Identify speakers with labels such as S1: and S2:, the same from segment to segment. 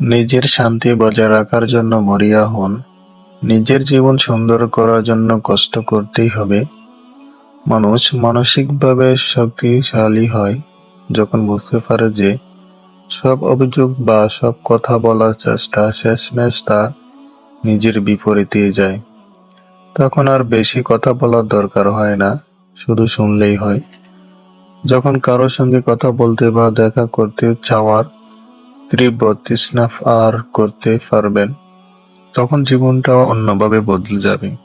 S1: নিজের শান্তি বজায় রাখার জন্য মরিয়া হন। নিজের জীবন সুন্দর করার জন্য কষ্ট করতেই হবে। মানুষ মানসিকভাবে শক্তিশালী হয়, যখন বুঝতে পারে যে সব অভিযোগ বা সব কথা বলার চেষ্টা শেষমেশ তা নিজের বিপরীতে যায়। তখন আর বেশি কথা বলার দরকার হয় না, শুধু শুনলেই হয়। যখন কারোর সঙ্গে কথা বলতে বা দেখা করতে চাওয়ার তীব্র তৃষ্ণা আর করতে পারবেন, তখন জীবনটাও অন্যভাবে বদলে যাবে।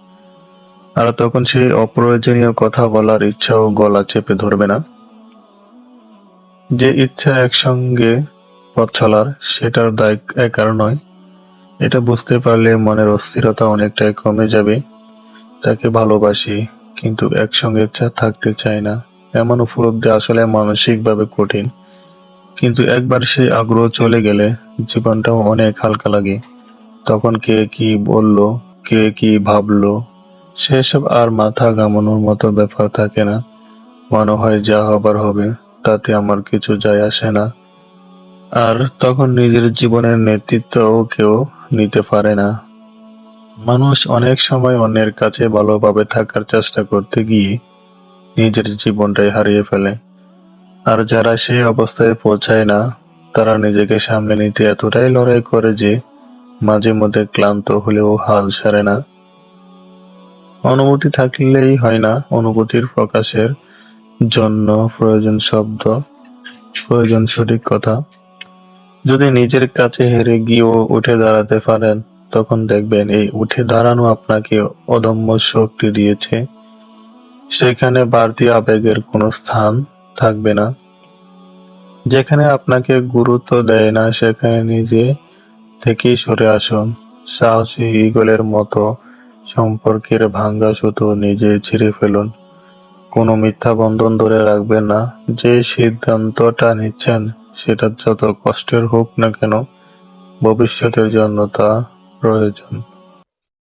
S1: আর তখন সে অপ্রয়োজনীয় কথা বলার ইচ্ছাও গলা চেপে ধরবে না। যে ইচ্ছা একসঙ্গে পথ চলার, সেটার দায় একার নয়। এটা বুঝতে পারলে মনের অস্থিরতা অনেকটাই কমে যাবে। তাকে ভালোবাসি, কিন্তু একসঙ্গে ইচ্ছা থাকতে চায় না। এমন উপলব্ধি আসলে মানসিকভাবে কঠিন। কিন্তু একবার সেই আগ্রহ চলে গেলে জীবনটাও অনেক হালকা লাগে। তখন কে কি বলল, কে কি ভাবলো, সেসব আর মাথা ঘামানোর মতো ব্যাপার থাকে না। মনে হয় যা হবার হবে, তাতে আমার কিছু যায় আসে না। আর তখন নিজের জীবনের নেতৃত্বও কেউ নিতে পারে না। মানুষ অনেক সময় অন্যের কাছে ভালোভাবে থাকার চেষ্টা করতে গিয়ে নিজের জীবনটাই হারিয়ে ফেলে। আর যারা সেই অবস্থায় পৌঁছায় না, তারা নিজেকে সামনে নিতে এতটাই লড়াই করে যে মাঝে মধ্যে ক্লান্ত হলেও হাল ছাড়ে না। অনুভূতি থাকলেই হয় না, অনুভূতির প্রকাশের জন্য প্রয়োজন শব্দ, প্রয়োজন সঠিক কথা। যদি নিজের কাছে হেরে গিয়েও উঠে দাঁড়াতে পারেন, তখন দেখবেন এই উঠে দাঁড়ানো আপনাকে অদম্য শক্তি দিয়েছে। সেখানে বাড়তি আবেগের কোনো স্থান থাকবে না। যেখানে আপনাকে গুরুত্ব দেয় না, সেখানে নিজে থেকেই সরে আসুন। সাহসী ইগলের মতো সম্পর্কের ভাঙ্গা সুতো নিজে ছিঁড়ে ফেলুন। কোনো মিথ্যা বন্ধন ধরে রাখবেন না। যে সিদ্ধান্তটা নিচ্ছেন, সেটা যত কষ্টের হোক না কেন, ভবিষ্যতের জন্য তা প্রয়োজন।